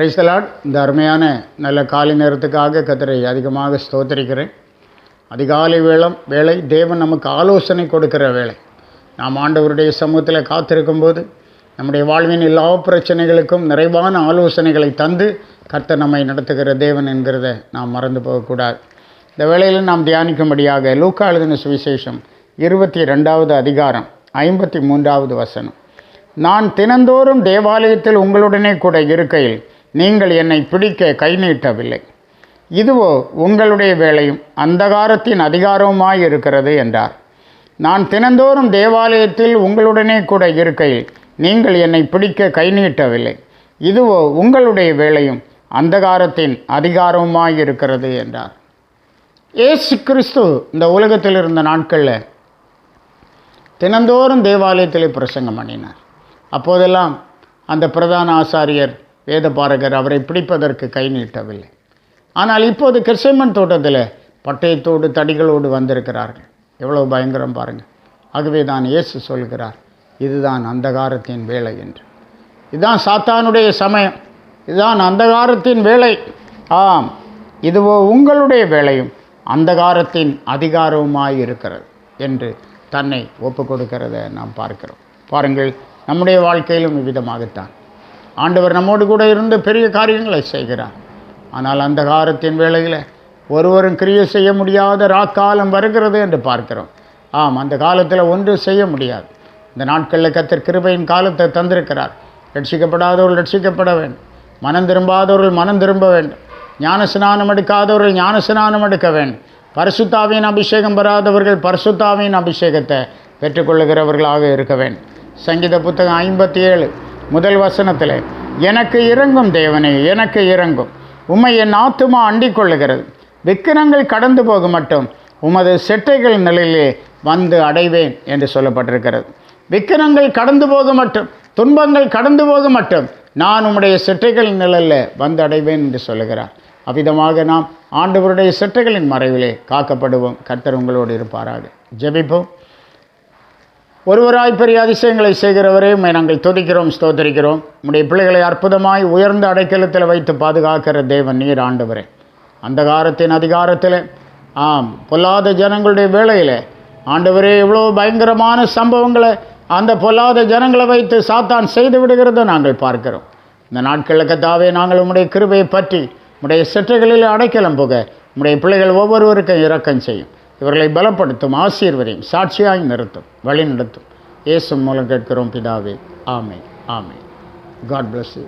பிரைசலாட் இந்த அருமையான நல்ல காலை நேரத்துக்காக கத்தரை அதிகமாக ஸ்தோத்தரிக்கிறேன். அதிகாலை வேளம் வேலை தேவன் நமக்கு ஆலோசனை கொடுக்கிற வேலை நாம் ஆண்டவருடைய சமூகத்தில் காத்திருக்கும்போது நம்முடைய வாழ்வின் எல்லா பிரச்சனைகளுக்கும் நிறைவான ஆலோசனைகளை தந்து கர்த்தர் நம்மை நடத்துகிற தேவன் என்கிறத நாம் மறந்து போகக்கூடாது. இந்த வேளையில் நாம் தியானிக்கும்படியாக லூக்கா எழுதின சுவிசேஷம் இருபத்தி ரெண்டாவது அதிகாரம் ஐம்பத்தி மூன்றாவது வசனம். நான் தினந்தோறும் தேவாலயத்தில் உங்களுடனே கூட இருக்கையில் நீங்கள் என்னை பிடிக்க கை நீட்டவில்லை. இதுவோ உங்களுடைய வேலையும் அந்தகாரத்தின் அதிகாரவுமாய் இருக்கிறது என்றார். நான் தினந்தோறும் தேவாலயத்தில் உங்களுடனே கூட இருக்கையில் நீங்கள் என்னை பிடிக்க கை நீட்டவில்லை. இதுவோ உங்களுடைய வேலையும் அந்தகாரத்தின் அதிகாரவுமாய் இருக்கிறது என்றார். ஏசு கிறிஸ்து இந்த உலகத்தில் இருந்த நாட்களில் தினந்தோறும் தேவாலயத்தில் பிரசங்கம் பண்ணினார். அப்போதெல்லாம் அந்த பிரதான ஆசாரியர் வேதபாரகர் அவரை பிடிப்பதற்கு கை நீட்டவில்லை. ஆனால் இப்போது கிருஷ்ணமன் தோட்டத்தில் பட்டயத்தோடு தடிகளோடு வந்திருக்கிறார்கள். எவ்வளோ பயங்கரம் பாருங்கள் ஆகவே தான் இயேசு சொல்கிறார். இதுதான் அந்தகாரத்தின் வேலை என்று. இதுதான் சாத்தானுடைய சமயம். இதுதான் அந்தகாரத்தின் வேலை. ஆம் இதுவோ உங்களுடைய வேலையும் அந்தகாரத்தின் அதிகாரவுமாய் இருக்கிறது என்று தன்னை ஒப்பு கொடுக்கிறத நாம் பார்க்கிறோம். பாருங்கள் நம்முடைய வாழ்க்கையிலும் இவ்விதமாகத்தான். ஆண்டவர் நம்மோடு கூட இருந்து பெரிய காரியங்களை செய்கிறார். ஆனால் அந்த காலத்தின் வேளையில் ஒருவரும் கிரியை செய்ய முடியாத ராக்காலம் வருகிறது என்று பார்க்கிறோம். ஆம் அந்த காலத்தில் ஒன்றும் செய்ய முடியாது. இந்த நாட்களில் கத்தர் கிருபையின் காலத்தை தந்திருக்கிறார். ரட்சிக்கப்படாதவர்கள் ரட்சிக்கப்பட வேண்டும். மனம் திரும்பாதவர்கள் மனம் திரும்ப வேண்டும். ஞான ஸ்நானம் எடுக்காதவர்கள் ஞான ஸ்நானம் எடுக்க வேண்டும். பரிசுத்தாவின் அபிஷேகம் பெறாதவர்கள் பரிசுத்தாவின் அபிஷேகத்தை பெற்றுக்கொள்ளுகிறவர்களாக இருக்க வேண்டும். சங்கீத புத்தகம் ஐம்பத்தி ஏழு. முதல் வசனத்தில் எனக்கு இறங்கும் தேவனே எனக்கு இறங்கும். உம்மை என் ஆத்துமா அண்டிக்கொள்ளுகிறது. விக்கிரங்கள் கடந்து போக மட்டும் உமது செட்டைகள் நிலையிலே வந்து அடைவேன் என்று சொல்லப்பட்டிருக்கிறது. விக்கிரங்கள் கடந்து போக மட்டும் துன்பங்கள் கடந்து போக மட்டும் நான் உம்முடைய செட்டைகள் நிழலில் வந்து அடைவேன் என்று சொல்லுகிறார். அவ்விதமாக நாம் ஆண்டவருடைய செட்டைகளின் மறைவிலே காக்கப்படுவோம். கர்த்தர் உங்களோடு இருப்பாராக. ஜெபிப்போம். ஒருவராய் பெரிய அதிசயங்களை செய்கிறவரே உண்மை நாங்கள் துதிக்கிறோம் ஸ்தோத்தரிக்கிறோம். உம்முடைய பிள்ளைகளை அற்புதமாய் உயர்ந்த அடைக்கலத்தில் வைத்து பாதுகாக்கிற தேவன் நீர் ஆண்டவரே. அந்தகாரத்தின் அதிகாரத்தில் ஆம் பொல்லாத ஜனங்களுடைய வேளையில் ஆண்டவரே எவ்வளோ பயங்கரமான சம்பவங்களை அந்த பொல்லாத ஜனங்களை வைத்து சாத்தான் செய்து விடுகிறத நாங்கள் பார்க்கிறோம். இந்த நாட்களில் கத்தாவே நாங்கள் உம்முடைய கிருபையை பற்றி உம்முடைய சிற்றைகளில் அடைக்கலம் போக உம்முடைய பிள்ளைகள் ஒவ்வொருவருக்கும் இரக்கம் செய்யும். இவர்களை பலப்படுத்தும் ஆசீர்வரையும் சாட்சியாய் நிறுத்தும் வழி நடத்தும் இயேசு மூலம் கேட்கிறோம் பிதாவே. ஆமை ஆமை காட் பிளஸ் யூ